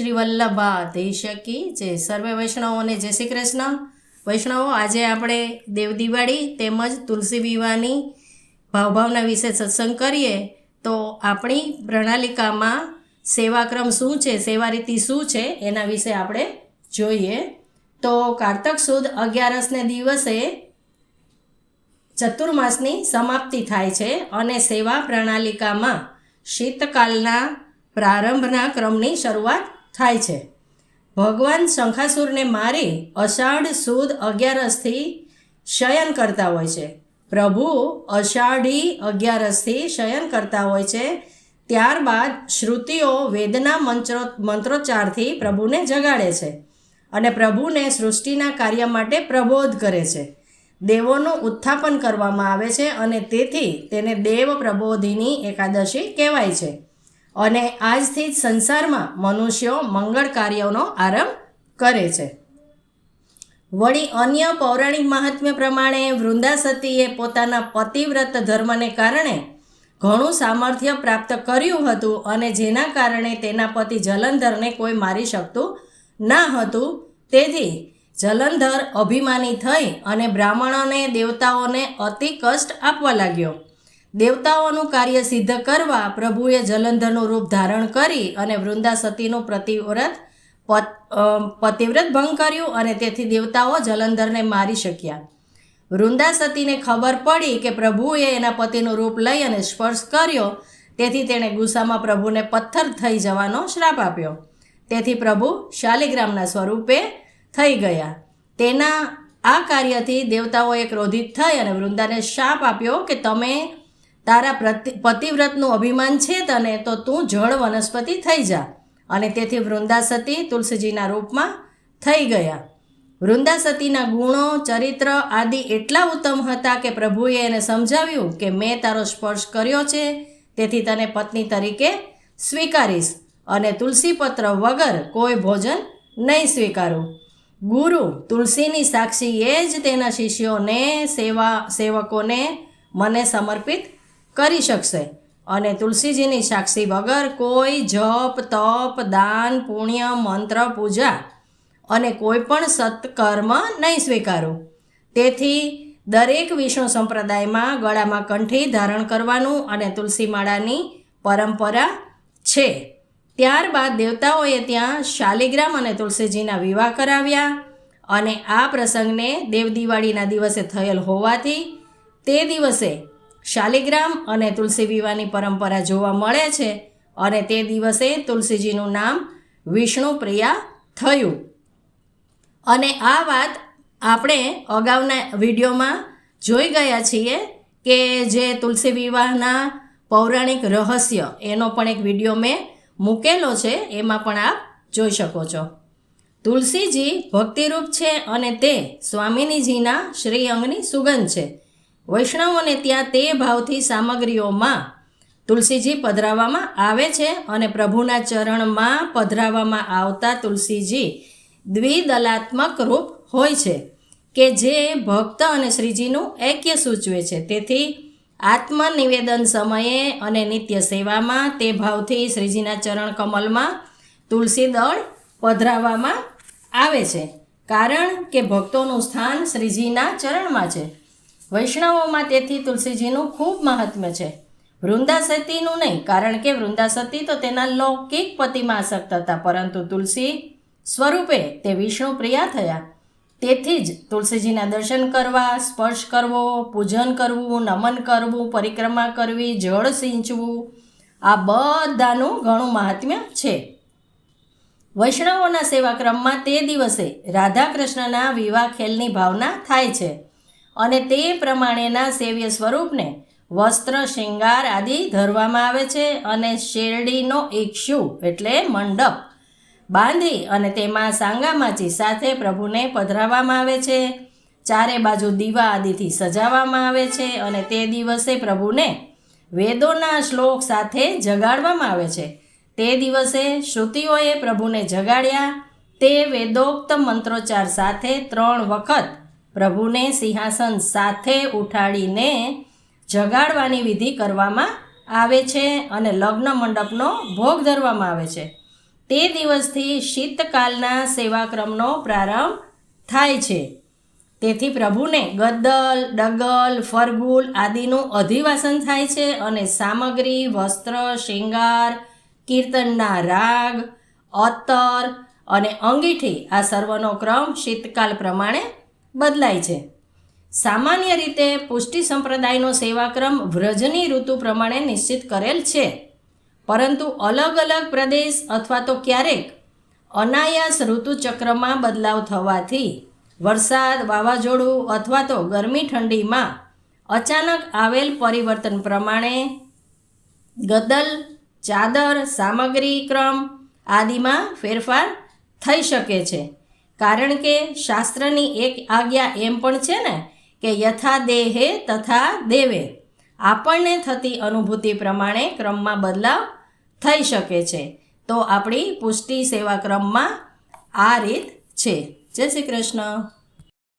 શ્રી વલ્લભા દેશકી જે સર્વે વૈષ્ણવોને જય શ્રી કૃષ્ણ. વૈષ્ણવો, આજે આપણે દેવ દિવાળી તેમજ તુલસી વિવાહની ભાવભાવના વિશે સત્સંગ કરીએ. તો આપણી પ્રણાલિકામાં સેવાક્રમ શું છે સેવા રીતિ શું છે, એના વિશે આપણે જોઈએ. તો કારતક સુદ અગિયારસને દિવસે ચતુર્માસની સમાપ્તિ થાય છે અને સેવા પ્રણાલિકામાં શીતકાલના પ્રારંભના ક્રમની શરૂઆત થાય છે. ભગવાન શંખાસુરને મારી અષાઢ સુદ અગિયારસથી શયન કરતા હોય છે. પ્રભુ અષાઢી અગિયારસથી શયન કરતા હોય છે. ત્યારબાદ શ્રુતિઓ વેદના મંત્રો, મંત્રોચ્ચારથી પ્રભુને જગાડે છે અને પ્રભુને સૃષ્ટિના કાર્ય માટે પ્રબોધ કરે છે. દેવોનું ઉત્થાપન કરવામાં આવે છે અને તેથી તેને દેવ પ્રબોધિની એકાદશી કહેવાય છે. અને આજથી જ સંસારમાં મનુષ્યો મંગળ કાર્યોનો આરંભ કરે છે. વળી અન્ય પૌરાણિક મહાત્મ્ય પ્રમાણે વૃંદાસતીએ પોતાના પતિવ્રત ધર્મને કારણે ઘણું સામર્થ્ય પ્રાપ્ત કર્યું હતું અને જેના કારણે તેના પતિ જલંધરને કોઈ મારી શકતું ના હતું. તેથી જલંધર અભિમાની થઈ અને બ્રાહ્મણોને દેવતાઓને અતિ કષ્ટ આપવા લાગ્યો. દેવતાઓનું કાર્ય સિદ્ધ કરવા પ્રભુએ જલંધરનું રૂપ ધારણ કરી અને વૃંદાસતીનું પ્રતિવ્રત પતિવ્રત ભંગ કર્યું અને તેથી દેવતાઓ જલંધરને મારી શક્યા. વૃંદાસતીને ખબર પડી કે પ્રભુએ એના પતિનું રૂપ લઈ અને સ્પર્શ કર્યો, તેથી તેણે ગુસ્સામાં પ્રભુને પથ્થર થઈ જવાનો શ્રાપ આપ્યો. તેથી પ્રભુ શાલિગ્રામના સ્વરૂપે થઈ ગયા. તેના, આ કાર્યથી દેવતાઓએ ક્રોધિત થઈ અને વૃંદાને શાપ આપ્યો કે તમે તારા પતિવ્રતનું અભિમાન છે તને, તો તું જળ વનસ્પતિ થઈ જા. અને તેથી વૃંદાસતી તુલસીજીના રૂપમાં થઈ ગયા. વૃંદાસતીના ગુણો, ચરિત્ર આદિ એટલા ઉત્તમ હતા કે પ્રભુએ એને સમજાવ્યું કે મેં તારો સ્પર્શ કર્યો છે, તેથી તને પત્ની તરીકે સ્વીકારીશ. અને તુલસીપત્ર વગર કોઈ ભોજન નહીં સ્વીકારું. ગુરુ તુલસીની સાક્ષી એ જ તેના શિષ્યોને, સેવા, સેવકોને મને સમર્પિત કરી શકશે. અને તુલસીજીની સાક્ષી વગર કોઈ જપ, તપ, દાન, પુણ્ય, મંત્ર, પૂજા અને કોઈ પણ સત્કર્મ નહીં સ્વીકારું. તેથી દરેક વિષ્ણુ સંપ્રદાયમાં ગળામાં કંઠી ધારણ કરવાનું અને તુલસી માળાની પરંપરા છે. ત્યારબાદ દેવતાઓએ ત્યાં શાલિગ્રામ અને તુલસીજીના વિવાહ કરાવ્યા અને આ પ્રસંગને દેવ દિવાળીના દિવસે થયેલ હોવાથી તે દિવસે શાલિગ્રામ અને તુલસી વિવાહની પરંપરા જોવા મળે છે અને તે દિવસે તુલસીજીનું નામ વિષ્ણુપ્રિયા થયું. અને આ વાત આપણે અગાઉના વિડીયોમાં જોઈ ગયા છીએ કે જે તુલસી વિવાહના પૌરાણિક રહસ્ય એનો પણ એક વીડિયો મેં મૂકેલો છે, એમાં પણ આપ જોઈ શકો છો. તુલસીજી ભક્તિરૂપ છે અને તે સ્વામિનીજીના શ્રી અંગની સુગંધ છે. વૈષ્ણવોને ત્યાં તે ભાવથી સામગ્રીઓમાં તુલસીજી પધરાવવામાં આવે છે અને પ્રભુના ચરણમાં પધરાવવામાં આવતા તુલસીજી દ્વિદલાત્મક રૂપ હોય છે, કે જે ભક્ત અને શ્રીજીનું ઐક્ય સૂચવે છે. તેથી આત્મનિવેદન સમયે અને નિત્ય સેવામાં તે ભાવથી શ્રીજીના ચરણ કમલમાં તુલસી દળ પધરાવવામાં આવે છે, કારણ કે ભક્તોનું સ્થાન શ્રીજીના ચરણમાં છે. વૈષ્ણવોમાં તેથી તુલસીજીનું ખૂબ મહાત્મ્ય છે. વૃંદાસતીનું નહીં, કારણ કે વૃંદાસતી તો તેના લૌકિક પતિમાં આસક્ત હતા, પરંતુ તુલસી સ્વરૂપે તે વિષ્ણુ પ્રિયા થયા. તેથી જ તુલસીજીના દર્શન કરવા, સ્પર્શ કરવો, પૂજન કરવું, નમન કરવું, પરિક્રમા કરવી, જળ સિંચવું, આ બધાનું ઘણું મહાત્મ્ય છે. વૈષ્ણવોના સેવાક્રમમાં તે દિવસે રાધા કૃષ્ણના વિવાહ ખેલની ભાવના થાય છે. અને તે પ્રમાણેના સેવ્ય સ્વરૂપને વસ્ત્ર, શૃંગાર આદિ ધરવામાં આવે છે અને શેરડીનો એકશુ એટલે મંડપ. બાંધી અને તેમાં સાંગામાચી સાથે પ્રભુને પધરાવવામાં આવે છે. ચારે બાજુ દીવા આદિથી સજાવવામાં આવે છે અને તે દિવસે પ્રભુને વેદોના શ્લોક સાથે જગાડવામાં આવે છે. તે દિવસે શ્રુતિઓએ પ્રભુને જગાડ્યા. તે વેદોક્ત મંત્રોચ્ચાર સાથે ત્રણ વખત પ્રભુને સિંહાસન સાથે ઉઠાડીને જગાડવાની વિધિ કરવામાં આવે છે અને લગ્ન મંડપનો ભોગ ધરવામાં આવે છે. તે દિવસથી શીતકાલના સેવાક્રમનો પ્રારંભ થાય છે. તેથી પ્રભુને ગદ્દલ, ડગલ, ફરગુલ આદિનું અધિવાસન થાય છે અને સામગ્રી, વસ્ત્ર, શિંગાર, કીર્તનના રાગ અત્તર અને અંગીઠી આ સર્વનો ક્રમ શીતકાલ પ્રમાણે બદલાય છે. સામાન્ય રીતે પુષ્ટિ સંપ્રદાયનો સેવાક્રમ વ્રજની ઋતુ પ્રમાણે નિશ્ચિત કરેલ છે. પરંતુ અલગ અલગ પ્રદેશ અથવા તો ક્યારેક અનાયાસ ઋતુચક્રમાં બદલાવ થવાથી વરસાદ, વાવાઝોડું અથવા તો ગરમી ઠંડીમાં અચાનક આવેલ પરિવર્તન પ્રમાણે ગદલ, ચાદર, સામગ્રી, ક્રમ આદિમાં ફેરફાર થઈ શકે છે. કારણ કે શાસ્ત્રની એક આજ્ઞા એમ પણ છે ને કે યથા દેહે તથા દેવે. આપણને થતી અનુભૂતિ પ્રમાણે ક્રમમાં બદલાવ થઈ શકે છે. તો આપણી પુષ્ટિ સેવા ક્રમમાં આ રીત છે. જય શ્રી કૃષ્ણ.